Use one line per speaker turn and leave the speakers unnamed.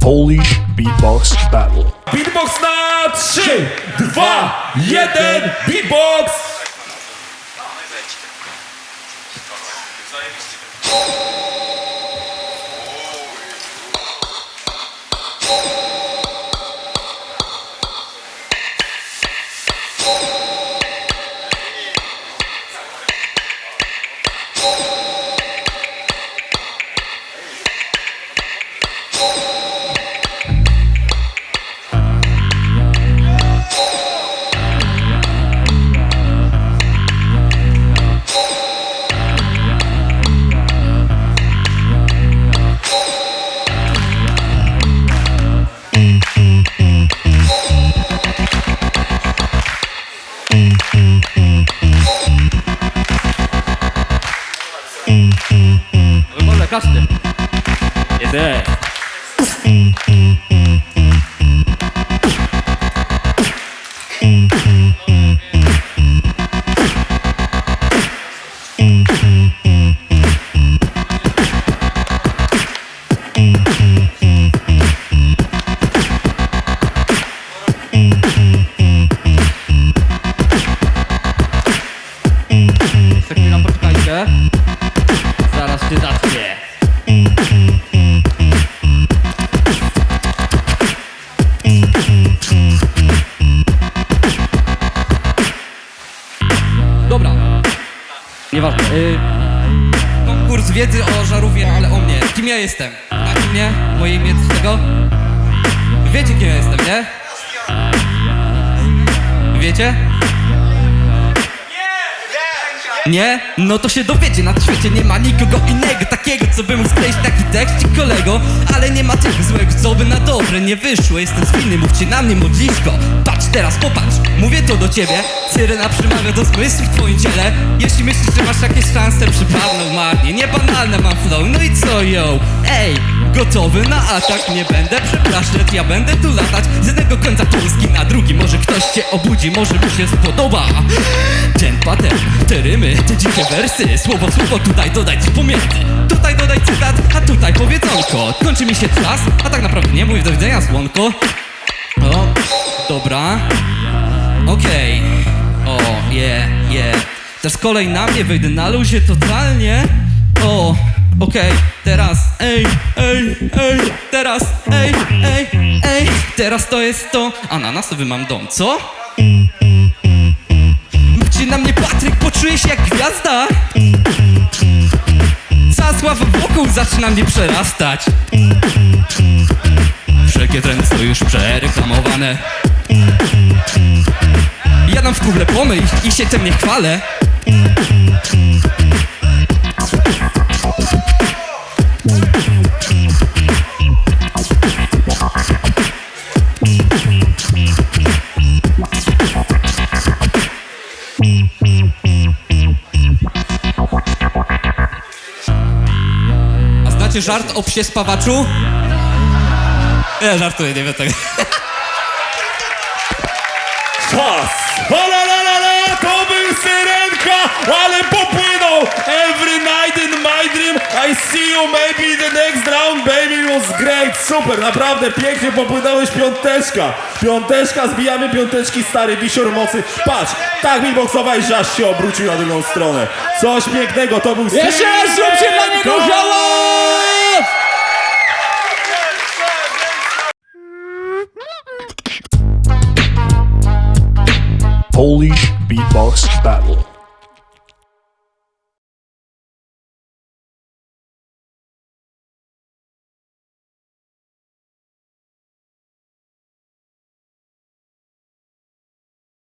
Polish Beatbox Battle.
Beatbox na 3, 2, 1, beatbox!
Może każdy. Jest. Jeszcze Dobra. Nieważne. Y,
Konkurs wiedzy o żarówie, ale o mnie. Kim ja jestem? Znacie mnie? Moje imię z tego? Wiecie kim ja jestem, nie? Wiecie? Nie? No to się dowiecie, na świecie nie ma nikogo innego Takiego, co by mógł skleić taki tekst ci kolego. Ale nie ma tego złego, co by na dobre nie wyszło. Jestem zwinny, mówcie na mnie modliszko Patrz teraz, popatrz, mówię to do ciebie. Syrena przemawia do zmysłu w twoim ciele. Jeśli myślisz, że masz jakieś szanse, przypadną marnie. Niebanalne mam flow, no i co yo? Ej, gotowy na atak, nie będę przepraszać. Ja będę tu latać Cię obudzi, może mu się spodoba. Ten pattern, te rymy, te dzikie wersy Słowo, słowo tutaj dodaj coś pomiędzy Tutaj dodaj cytat, a tutaj powiedzonko. Kończy mi się czas, a tak naprawdę nie mówię do widzenia słonko. O, dobra. Okej. O, je, je. Też kolej na mnie, wyjdę na luzie totalnie. O, okej, teraz Ej, ej, ej Teraz, ej, ej, ej Teraz to jest to. Ananasowy mam dom, co? Mówcie na mnie Patryk, poczuję się jak gwiazda. Cała sława wokół zaczyna mnie przerastać. Wszelkie trendy są już przereklamowane. Jadam w kuble pomyj i się tym nie chwalę Znacie żart o psie spawaczu? Ja żartuję, nie wiem tego.
Czas! O la la la la, to był Syrenka, ale popłynął! Every night in my dream, I see you maybe the next round, baby, was great, super, naprawdę pięknie popłynąłeś, piąteczka. Piąteczka, zbijamy piąteczki, stary wisior mocy. Patrz, tak mi boksowałeś, że aż się obrócił na drugą stronę. Coś pięknego, to był
Jeszcze raz zróbcie
Polish Beatbox Battle.